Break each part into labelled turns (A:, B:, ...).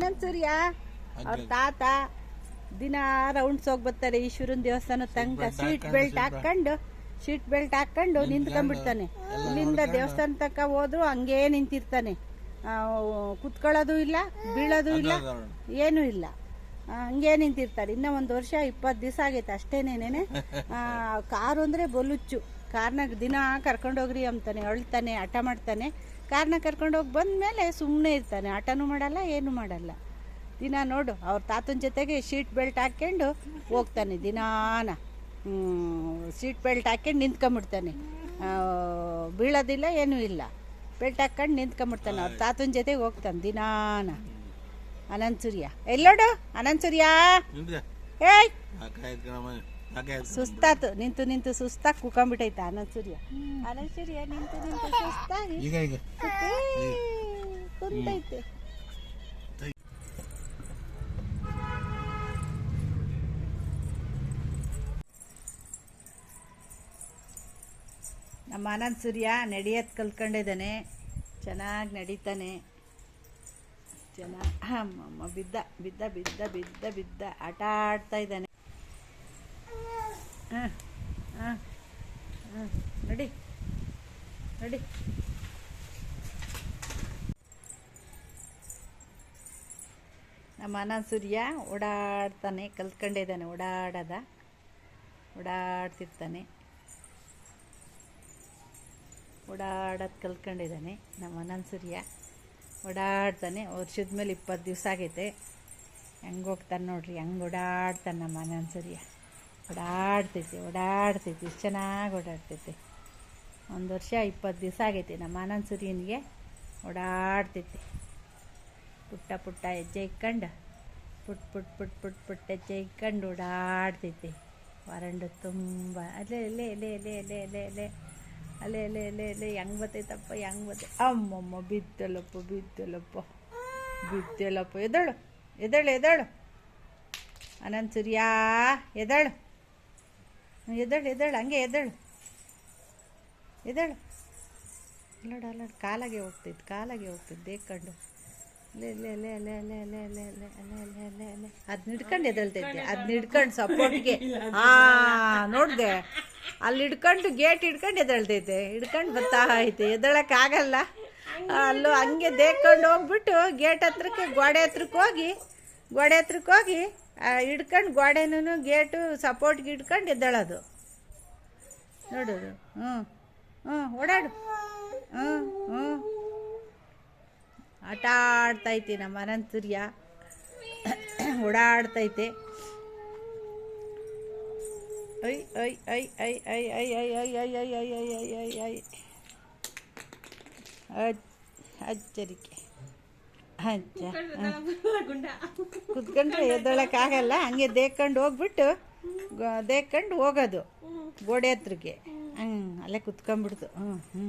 A: ಆನಂದ್ ಸೂರ್ಯ ಅವ್ರ ತಾತ ದಿನ ರೌಂಡ್ಸ್ ಹೋಗಿ ಬರ್ತಾರೆ ಈಶ್ವರನ್ ದೇವಸ್ಥಾನ ತನಕ ಸೀಟ್ ಬೆಲ್ಟ್ ಹಾಕೊಂಡು ಸೀಟ್ ಬೆಲ್ಟ್ ಹಾಕೊಂಡು ನಿಂತ್ಕೊಂಡ್ಬಿಡ್ತಾನೆ. ಇಲ್ಲಿಂದ ದೇವಸ್ಥಾನ ತಕ್ಕ ಹೋದ್ರು ಹಂಗೇ ನಿಂತಿರ್ತಾನೆ. ಕುತ್ಕೊಳ್ಳೋದು ಇಲ್ಲ ಬೀಳೋದು ಇಲ್ಲ ಏನೂ ಇಲ್ಲ. ಹಂಗೆ ನಿಂತಿರ್ತಾರೆ. ಇನ್ನ ಒಂದು ವರ್ಷ, ಇಪ್ಪತ್ತು ದಿವಸ ಆಗೈತೆ ಅಷ್ಟೇನೇನೆ ಕಾರು ಅಂದರೆ ಬೊಲುಚ್ಚು. ಕಾರ್ನಾಗ ದಿನ ಕರ್ಕೊಂಡೋಗ್ರಿ ಅಂತಾನೆ, ಅಳ್ತಾನೆ ಆಟ ಮಾಡ್ತಾನೆ. ಕಾರ್ನ ಕರ್ಕೊಂಡೋಗಿ ಬಂದಮೇಲೆ ಸುಮ್ಮನೆ ಇರ್ತಾನೆ. ಆಟನೂ ಮಾಡಲ್ಲ, ಏನೂ ಮಾಡಲ್ಲ. ದಿನ ನೋಡು, ಅವ್ರ ತಾತನ ಜೊತೆಗೆ ಸೀಟ್ ಬೆಲ್ಟ್ ಹಾಕ್ಕೊಂಡು ಹೋಗ್ತಾನೆ ದಿನಾನ. ಸೀಟ್ ಬೆಲ್ಟ್ ಹಾಕ್ಕೊಂಡು ನಿಂತ್ಕೊಂಬಿಡ್ತಾನೆ. ಬೀಳೋದಿಲ್ಲ, ಏನೂ ಇಲ್ಲ. ಬೆಲ್ಟ್ ಹಾಕ್ಕೊಂಡು ನಿಂತ್ಕೊಂಬಿಡ್ತಾನೆ. ಅವ್ರ ತಾತನ ಜೊತೆಗೆ ಹೋಗ್ತಾನೆ ದಿನಾನ. ಅನಂತ್ ಸೂರ್ಯ ಎಲ್ಲೋಡು ಅನಂತ್ ಸೂರ್ಯ ಏಯ್. ಸುಸ್ತಾತು ನಿಂತು ನಿಂತು ಸುಸ್ತಾಗಿ ಕುಕೊಂಬಿಟ್ಟೈತೆ ಅನಂತ್ ಸೂರ್ಯ ಅನಂತ್ ಸೂರ್ಯ ನಿಂತು ನಿಂತು ಸುಸ್ತಾಗಿ ನಮ್ಮ ಅನಂತ್ ಸೂರ್ಯ ನಡೆಯೋದು ಕಲ್ತ್ಕೊಂಡಿದ್ದಾನೆ. ಚೆನ್ನಾಗಿ ನಡೀತಾನೆ. ಚೆನ್ನಾಗಿ ಅಮ್ಮಮ್ಮ, ಬಿದ್ದ ಬಿದ್ದ ಬಿದ್ದ ಬಿದ್ದ ಬಿದ್ದ. ಆಟ ಆಡ್ತಾ ಇದ್ದಾನೆ. ಹಾಂ ಹಾಂ ಹಾಂ. ನಡಿ ನಡಿ. ನಮ್ಮ ಅನ ಸೂರ್ಯ ಓಡಾಡ್ತಾನೆ ಕಲ್ತ್ಕೊಂಡಿದ್ದಾನೆ ಓಡಾಡದ. ಓಡಾಡ್ತಿರ್ತಾನೆ. ಓಡಾಡೋದು ಕಲ್ತ್ಕೊಂಡಿದ್ದಾನೆ ನಮ್ಮ ಅನಂತ್ ಸೂರ್ಯ. ಓಡಾಡ್ತಾನೆ. ವರ್ಷದ ಮೇಲೆ ಇಪ್ಪತ್ತು ದಿವಸ ಆಗೈತೆ. ಹೆಂಗೆ ಹೋಗ್ತಾನೆ ನೋಡ್ರಿ, ಹೆಂಗೆ ಓಡಾಡ್ತಾನೆ ನಮ್ಮ ಅನಂತ್ ಓಡಾಡ್ತೈತಿ ಓಡಾಡ್ತೈತಿ ಎಷ್ಟು ಚೆನ್ನಾಗಿ ಓಡಾಡ್ತೈತಿ. ಒಂದು ವರ್ಷ ಇಪ್ಪತ್ತು ದಿವಸ ಆಗೈತಿ ನಮ್ಮ ಆನಂದ್ ಓಡಾಡ್ತೈತಿ. ಓಡಾಡ್ತೈತೆ ಪುಟ್ಟ ಪುಟ್ಟ ಹೆಜ್ಜೆ ಇಕ್ಕಂಡು, ಪುಟ್ ಪುಟ್ ಪುಟ್ ಪುಟ್ ಪುಟ್ಟ ಹೆಜ್ಜೆ ಇಕ್ಕಂಡು ಓಡಾಡ್ತೈತಿ. ವರಂಡು ತುಂಬ, ಅಲ್ಲೇ ಅಲ್ಲೇ ಅಲ್ಲೇ ಅಲ್ಲೇ ಅಲ್ಲೇ ಅಲ್ಲೇ ಅಲ್ಲೇ. ಅಲ್ಲೇ ಅಲ್ಲೇ ಅಲ್ಲೇ ಅಲ್ಲೇ, ಹೆಂಗ್ ಬತ್ತೈತಪ್ಪ ಹೆಂಗ್ ಬತ್ತೆ ಅಮ್ಮಮ್ಮ, ಬಿದ್ದಲಪ್ಪ ಬಿದ್ದಲಪ್ಪ. ಬಿದ್ದಲಪ್ಪ. ಎದಳು ಎದಳು ಎದಳು ಅನಂತ ಸೂರ್ಯ ಎದಳು ಎದಳು ಎದಳು ಹಂಗೆ ಎದಳು ಎದಳು ಅಲ್ಲೋಡು ಅಲ್ಲೋಡು, ಕಾಲಾಗೆ ಹೋಗ್ತೈತೆ ಕಾಲಾಗೆ ಹೋಗ್ತೈತೆ, ಬೇಕಂಡು. ಅದನ್ನ ಹಿಡ್ಕೊಂಡು ಎದಳ್ತೈತೆ ಅದನ್ನ ಹಿಡ್ಕೊಂಡು ಸಪೋರ್ಟ್ಗೆ ಆ ನೋಡ್ದೆ ಅಲ್ಲಿ ಹಿಡ್ಕೊಂಡು ಗೇಟ್ ಹಿಡ್ಕೊಂಡು ಎದಳ್ತೈತೆ ಹಿಡ್ಕೊಂಡು ಬರ್ತಾ ಐತೆ ಎದಳಕ್ಕಾಗಲ್ಲ ಅಲ್ಲೂ ಹಂಗೆ ದೇಕೊಂಡು ಹೋಗ್ಬಿಟ್ಟು ಗೇಟ್ ಹತ್ರಕ್ಕೆ ಗೋಡೆ ಹತ್ರಕ್ಕೆ ಹೋಗಿ ಗೋಡೆ ಹತ್ರಕ್ಕೆ ಹೋಗಿ ಆ, ಹಿಡ್ಕೊಂಡು ಗೋಡೆನೂ ಗೇಟು ಸಪೋರ್ಟ್ಗೆ ಹಿಡ್ಕೊಂಡು ಎದ್ದೇಳೋದು ನೋಡೋದು ಹ್ಞೂ ಹ್ಞೂ ಓಡಾಡು ಹ್ಞೂ ಹ್ಞೂ ಆಟ ಆಡ್ತೈತಿ ನಮ್ಮ ಅನಂತ್ ಸೂರ್ಯ ಓಡಾಡ್ತೈತೆ ಐ ಐ ಐ ಐ ಐ ಐ ಐ ಐ ಐ ಐ ಐ ಐ ಐ ಐ ಐ ಅಚ್ಚರಿಕೆ ಅಜ್ಜ ಕುತ್ಕೊಂಡ್ರೆ ಎದ್ದೊಳಕ್ಕಾಗಲ್ಲ ಹಂಗೆ ದೇಕೊಂಡು ಹೋಗ್ಬಿಟ್ಟು ದೇಕೊಂಡು ಹೋಗೋದು ಗೋಡೆ ಹತ್ರಕ್ಕೆ ಹ್ಞೂ ಅಲ್ಲೇ ಕುತ್ಕೊಂಡ್ಬಿಡ್ತು ಹ್ಞೂ ಹ್ಞೂ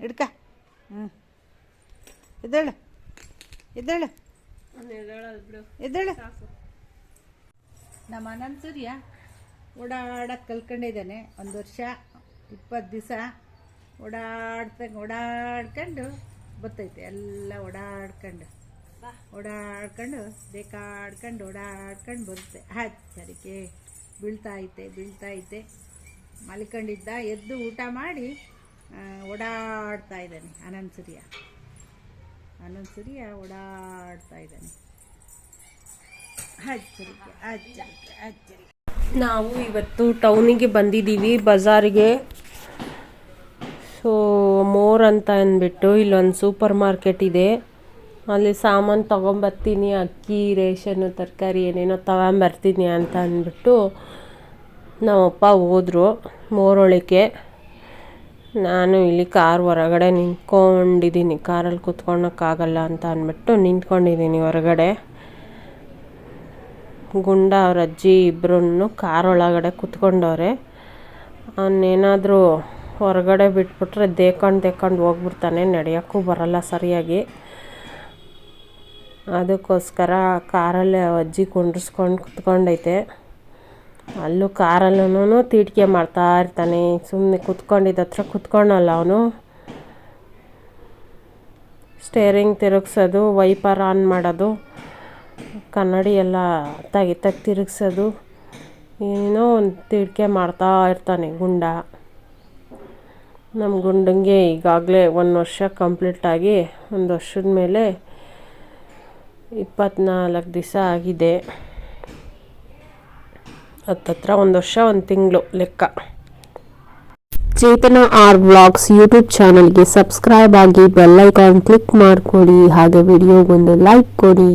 A: ಹಿಡ್ಕ. ಹ್ಞೂ ಎದ್ದೇಳು. ಎದ್ದೇಳು. ಎದ್ದೇಳು ನಮ್ಮ ಅನಂತ ಸೂರ್ಯ ಓಡಾಡಕ್ಕೆ ಕಲ್ತ್ಕೊಂಡಿದ್ದಾನೆ. ಒಂದು ವರ್ಷ ಇಪ್ಪತ್ತು ದಿವಸ ಓಡಾಡ್ತ ಓಡಾಡ್ಕೊಂಡು ಬರ್ತೈತೆ ಎಲ್ಲ ಓಡಾಡ್ಕೊಂಡು ಓಡಾಡ್ಕೊಂಡು ಬೇಕಾಡ್ಕೊಂಡು ಓಡಾಡ್ಕೊಂಡು ಬರುತ್ತೆ. ಹಚ್ಚರಿಕೆ ಬೀಳ್ತಾ ಐತೆ ಬೀಳ್ತಾ ಐತೆ. ಮಲ್ಕೊಂಡಿದ್ದ ಎದ್ದು ಊಟ ಮಾಡಿ ಓಡಾಡ್ತಾ ಇದ್ದಾನೆ. ಅನಂತ ಸೂರ್ಯ. ಅನಂತ ಸೂರ್ಯ ಓಡಾಡ್ತಾ ಇದ್ದಾನೆ.
B: ನಾವು ಇವತ್ತು ಟೌನಿಗೆ ಬಂದಿದ್ದೀವಿ, ಬಜಾರಿಗೆ. ಸೊ ಮೋರ್ ಅಂತ ಅಂದ್ಬಿಟ್ಟು ಇಲ್ಲೊಂದು ಸೂಪರ್ ಮಾರ್ಕೆಟ್ ಇದೆ. ಅಲ್ಲಿ ಸಾಮಾನು ತೊಗೊಂಬರ್ತೀನಿ, ಅಕ್ಕಿ ರೇಷನ್ನು ತರಕಾರಿ ಏನೇನೋ ತಗೊಂಬರ್ತೀನಿ ಅಂತ ಅಂದ್ಬಿಟ್ಟು ನಮ್ಮಪ್ಪ ಹೋದರು ಮೋರೊಳಕ್ಕೆ ನಾನು ಇಲ್ಲಿ ಕಾರ್ ಹೊರಗಡೆ ನಿಂತ್ಕೊಂಡಿದ್ದೀನಿ. ಕಾರಲ್ಲಿ ಕೂತ್ಕೊಳಕ್ಕಾಗಲ್ಲ ಅಂತ ಅಂದ್ಬಿಟ್ಟು ನಿಂತ್ಕೊಂಡಿದ್ದೀನಿ ಹೊರಗಡೆ. ಗುಂಡ ಅವ್ರ ಅಜ್ಜಿ ಇಬ್ಬರೂ ಕಾರ್ ಒಳಗಡೆ ಕುತ್ಕೊಂಡವ್ರೆ. ಅವನೇನಾದರೂ ಹೊರಗಡೆ ಬಿಟ್ಬಿಟ್ರೆ ದೇಕೊಂಡು ದೇಕೊಂಡು ಹೋಗ್ಬಿಡ್ತಾನೆ. ನಡೆಯೋಕ್ಕೂ ಬರಲ್ಲ ಸರಿಯಾಗಿ. ಅದಕ್ಕೋಸ್ಕರ ಕಾರಲ್ಲೇ ಅಜ್ಜಿ ಕುಂಡ್ರಿಸ್ಕೊಂಡು ಕುತ್ಕೊಂಡೈತೆ. ಅಲ್ಲೂ ಕಾರಲ್ಲೂ ತೀಟಿಕೆ ಮಾಡ್ತಾ ಇರ್ತಾನೆ. ಸುಮ್ಮನೆ ಕುತ್ಕೊಂಡಿದ್ದ ಹತ್ರ ಕುತ್ಕೊಳಲ್ಲ ಅವನು. ಸ್ಟೇರಿಂಗ್ ತಿರುಗ್ಸೋದು ವೈಪರ್ ಆನ್ ಮಾಡೋದು, ಕನ್ನಡಿ ಎಲ್ಲ ತಗಿ ತಗ್ಗಿ ತಿರುಗ್ಸೋದು, ಏನೋ ಒಂದು ತಿಡಿಕೆ ಮಾಡ್ತಾ ಇರ್ತಾನೆ ಗುಂಡ. ನಮ್ಮ ಗುಂಡಂಗೆ ಈಗಾಗಲೇ ಒಂದು ವರ್ಷ ಕಂಪ್ಲೀಟಾಗಿ ಒಂದು ವರ್ಷದ ಮೇಲೆ ಇಪ್ಪತ್ನಾಲ್ಕು ದಿವಸ ಆಗಿದೆ. ಹತ್ತತ್ರ ಒಂದು ವರ್ಷ, ಒಂದು ತಿಂಗಳು ಲೆಕ್ಕ.
C: ಚೇತನ ಆರ್ ವ್ಲಾಗ್ಸ್ ಯೂಟ್ಯೂಬ್ ಚಾನಲ್ಗೆ ಸಬ್ಸ್ಕ್ರೈಬ್ ಆಗಿ ಬೆಲ್ ಐಕಾನ್ ಕ್ಲಿಕ್ ಮಾಡಿಕೊಡಿ. ಹಾಗೆ ವಿಡಿಯೋಗೊಂದು ಲೈಕ್ ಕೊಡಿ.